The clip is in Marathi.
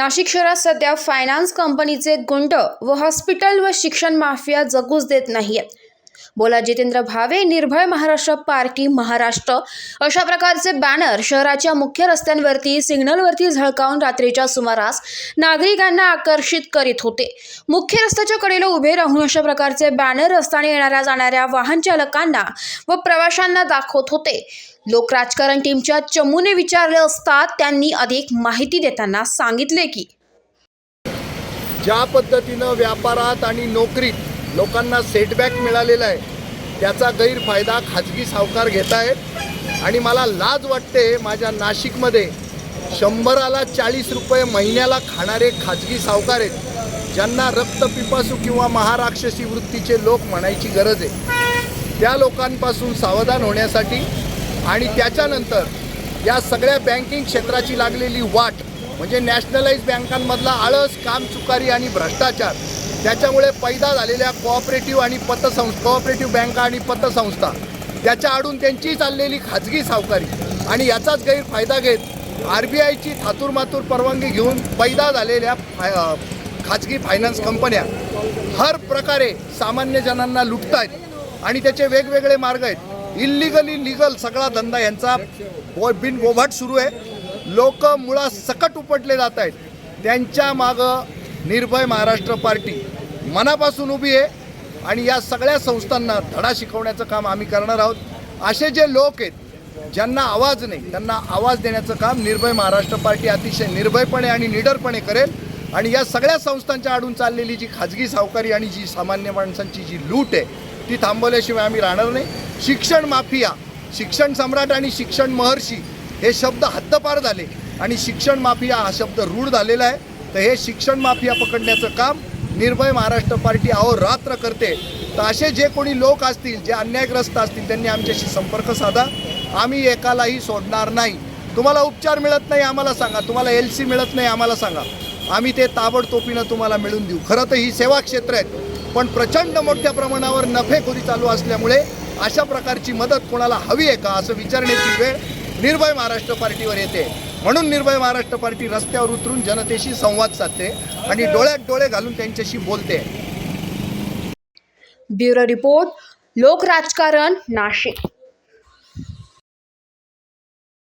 नाशिक शहरात सध्या फायनान्स कंपनीचे गुंड व हॉस्पिटल व शिक्षण माफिया जगूच देत नाहीयेत. बोला जितेंद्र भावे निर्भय महाराष्ट्र पार्टी महाराष्ट्र. अशा प्रकारचे बॅनर शहराच्या मुख्य रस्त्यांवरती सिग्नलवरती झळकावून रात्रीच्या सुमारास नागरिकांना आकर्षित करीत होते. मुख्य रस्त्याच्या कडेला उभे राहून अशा प्रकारचे बॅनर रस्त्याने येणाऱ्या जाणाऱ्या वाहन चालकांना व प्रवाशांना दाखवत होते. लोक राजकारण टीमच्या चमूने विचारले असता त्यांनी अधिक माहिती देताना सांगितले की ज्या पद्धतीनं व्यापारात आणि नोकरीत लोकांना सेटबॅक मिळालेला आहे. त्याचा गैरफायदा खाजगी सावकार घेत आहेत. आणि मला लाज वाटते माझ्या नाशिकमध्ये शंभराला चाळीस रुपये महिन्याला खाणारे खाजगी सावकार आहेत. ज्यांना रक्तपिपासू किंवा महाराक्षसी वृत्तीचे लोक म्हणायची गरज आहे. त्या लोकांपासून सावधान होण्यासाठी आणि त्याच्यानंतर या सगळ्या बँकिंग क्षेत्राची लागलेली वाट म्हणजे नॅशनलाइज बँकांमधला आळस कामचुकारी आणि भ्रष्टाचार त्याच्यामुळे पैदा झालेल्या कोऑपरेटिव्ह आणि पतसंस्था कोऑपरेटिव्ह बँका आणि पतसंस्था त्याच्या आडून त्यांची चाललेली खाजगी सावकारी आणि याचाच गैरफायदा घेत आर बी आयची थातूरमातूर परवानगी घेऊन पैदा झालेल्या फाय खाजगी फायनान्स कंपन्या हर प्रकारे सामान्य जनांना आहेत आणि त्याचे वेगवेगळे मार्ग आहेत. इल्लिगली लिगल सगळा धंदा यांचा बो बिनबोभाट सुरू आहे. लोक मुळात सकट उपटले जात आहेत त्यांच्या मागं निर्भय महाराष्ट्र पार्टी मनापासून उभी आहे आणि या सगळ्या संस्थांना धडा शिकवण्याचं काम आम्ही करणार आहोत. असे जे लोक आहेत ज्यांना आवाज नाही त्यांना आवाज देण्याचं काम निर्भय महाराष्ट्र पार्टी अतिशय निर्भयपणे आणि निडरपणे करेल. आणि या सगळ्या संस्थांच्या आडून चाललेली जी खाजगी सावकारी आणि जी सामान्य माणसांची जी लूट आहे ती थांबवल्याशिवाय आम्ही राहणार नाही. शिक्षण माफिया शिक्षण सम्राट आणि शिक्षण महर्षी हे शब्द हद्दपार झाले आणि शिक्षण माफिया हा शब्द रूढ झालेला आहे. तर हे शिक्षण माफिया पकडण्याचं काम निर्भय महाराष्ट्र पार्टी अहोरात्र करते. तर असे जे कोणी लोक असतील जे अन्यायग्रस्त असतील त्यांनी आमच्याशी संपर्क साधा. आम्ही एकालाही सोडणार नाही. तुम्हाला उपचार मिळत नाही आम्हाला सांगा. तुम्हाला एल सी मिळत नाही आम्हाला सांगा. आम्ही ते ताबडतोबीनं तुम्हाला मिळून देऊ. खरं तर ही सेवा क्षेत्र आहेत. पण प्रचंड मोठ्या प्रमाणावर नफेखोरी चालू असल्यामुळे अशा प्रकारची मदत कोणाला हवी आहे का असं विचारण्याची वेळ निर्भय महाराष्ट्र पार्टीवर येते. म्हणून निर्भय महाराष्ट्र पार्टी रस्त्यावर उतरून जनतेशी संवाद साधते आणि डोळ्यात डोळे घालून त्यांच्याशी बोलते. ब्युरो रिपोर्ट लोक राजकारण नाशिक.